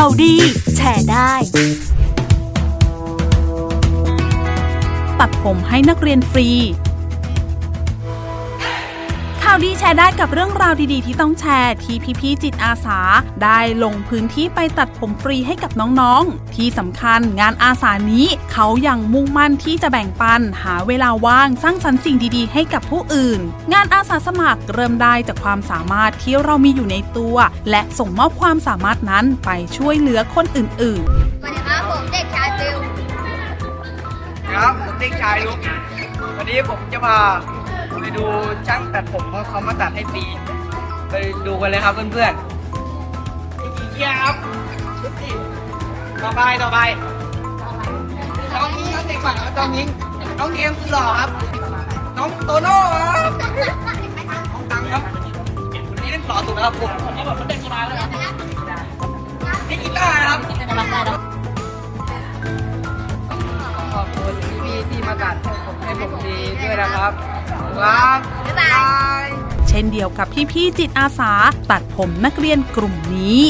ข่าวดี แชร์ได้ ตัดผมให้นักเรียนฟรีาวดีแชร์ได้กับเรื่องราวดีๆ ที่ต้องแชร์ที่พี่ๆจิตอาสา ได้ลงพื้นที่ไปตัดผมฟรีให้กับน้องๆ ที่สำคัญงานอาสานี้เขายังมุ่งมั่นที่จะแบ่งปัน หาเวลาว่างสร้างสรรค์สิ่งดีๆ ให้กับผู้อื่น งานอาสาสมัครเริ่มได้จากความสามารถที่เรามีอยู่ในตัว และส่งมอบความสามารถนั้นไปช่วยเหลือคนอื่นๆสวัสดีครับผมเด็กชายฟิวครับผมเด็กชายลุกวันนี้ผมจะพา ไปดูช่างตัดผมเขามาตัดให้ฟรีไปดูกันเลยครับเพื่อนๆเยี่ยครับนี่ต่อไปต่อไปน้องนิ้งน้องเด็กใหม่ครับน้องนิ้งน้องเทียมสุดหล่อครับ น้องโตโน่ครับน้องตังครับวันนี้เล่นหล่อสุดแล้วครับผมวันนี้แบบมันเด็กสบายแล้วครับนี่กีตาร์นะครับขอบคุณพี่ๆที่มาตัดผมให้ผมดีด้วยนะครับค รับบ๊ายบายบาย เช่นเดียวกับพี่ๆจิตอาสา ตัดผมนักเรียนกลุ่มนี้